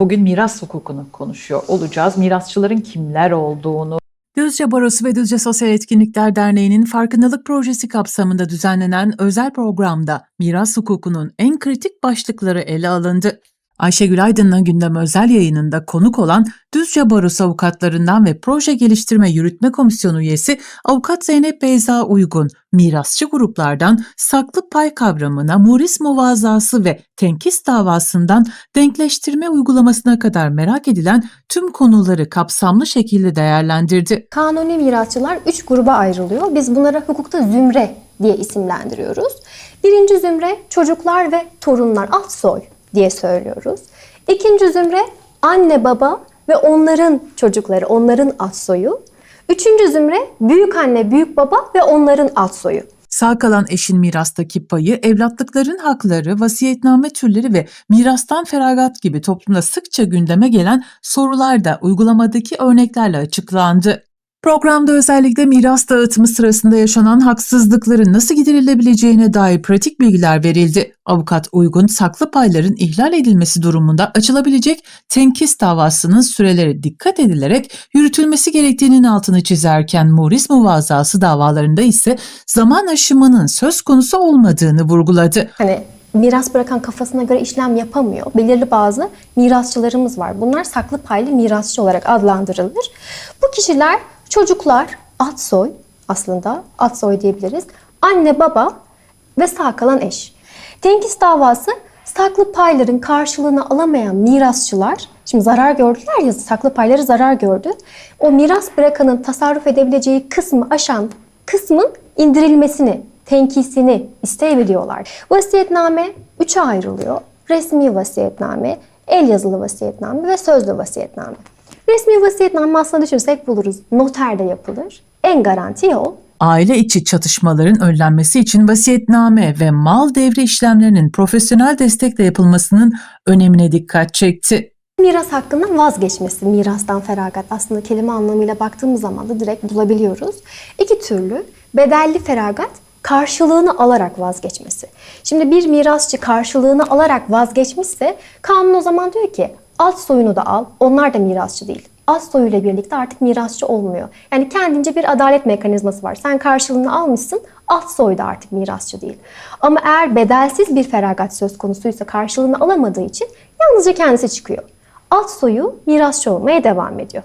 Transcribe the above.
Bugün miras hukukunu konuşuyor olacağız. Mirasçıların kimler olduğunu, Düzce Barosu ve Düzce Sosyal Etkinlikler Derneği'nin farkındalık projesi kapsamında düzenlenen özel programda miras hukukunun en kritik başlıkları ele alındı. Ayşegül Aydın'la gündem özel yayınında konuk olan Düzce Barosu avukatlarından ve Proje Geliştirme Yürütme Komisyonu üyesi avukat Zeynep Beyza Uygun, mirasçı gruplardan saklı pay kavramına, muris muvazası ve tenkis davasından denkleştirme uygulamasına kadar merak edilen tüm konuları kapsamlı şekilde değerlendirdi. Kanuni mirasçılar 3 gruba ayrılıyor. Biz bunlara hukukta zümre diye isimlendiriyoruz. Birinci zümre çocuklar ve torunlar, alt soy diye söylüyoruz. İkinci zümre anne baba ve onların çocukları, onların alt soyu. Üçüncü zümre büyük anne, büyük baba ve onların alt soyu. Sağ kalan eşin mirastaki payı, evlatlıkların hakları, vasiyetname türleri ve mirastan feragat gibi toplumda sıkça gündeme gelen sorular da uygulamadaki örneklerle açıklandı. Programda özellikle miras dağıtımı sırasında yaşanan haksızlıkların nasıl giderilebileceğine dair pratik bilgiler verildi. Avukat Uygun, saklı payların ihlal edilmesi durumunda açılabilecek tenkis davasının süreleri dikkat edilerek yürütülmesi gerektiğinin altını çizerken muris muvazası davalarında ise zaman aşımının söz konusu olmadığını vurguladı. Hani miras bırakan kafasına göre işlem yapamıyor. Belirli bazı mirasçılarımız var. Bunlar saklı paylı mirasçı olarak adlandırılır. Bu kişiler çocuklar, alt soy aslında alt soy diyebiliriz. Anne, baba ve sağ kalan eş. Tenkis davası saklı payların karşılığını alamayan mirasçılar Şimdi zarar gördüler ya saklı payları zarar gördü. O miras bırakanın tasarruf edebileceği kısmı aşan kısmın indirilmesini, tenkisini isteyebiliyorlar. Vasiyetname üçe ayrılıyor. Resmi vasiyetname, el yazılı vasiyetname ve sözlü vasiyetname. Resmi vasiyetname aslında düşünsek buluruz. Noterde yapılır. En garanti yol Aile içi çatışmaların önlenmesi için vasiyetname ve mal devri işlemlerinin profesyonel destekle yapılmasının önemine dikkat çekti. Miras hakkından vazgeçmesi, mirastan feragat aslında kelime anlamıyla baktığımız zaman da direkt bulabiliyoruz. İki türlü bedelli feragat karşılığını alarak vazgeçmesi. Şimdi bir mirasçı karşılığını alarak vazgeçmişse kanun o zaman diyor ki alt soyunu da al, onlar da mirasçı değil. Alt soyuyla birlikte artık mirasçı olmuyor. Yani kendince bir adalet mekanizması var. Sen karşılığını almışsın, alt soy da artık mirasçı değil. Ama eğer bedelsiz bir feragat söz konusuysa karşılığını alamadığı için yalnızca kendisi çıkıyor alt soyu mirasçı olmaya devam ediyor.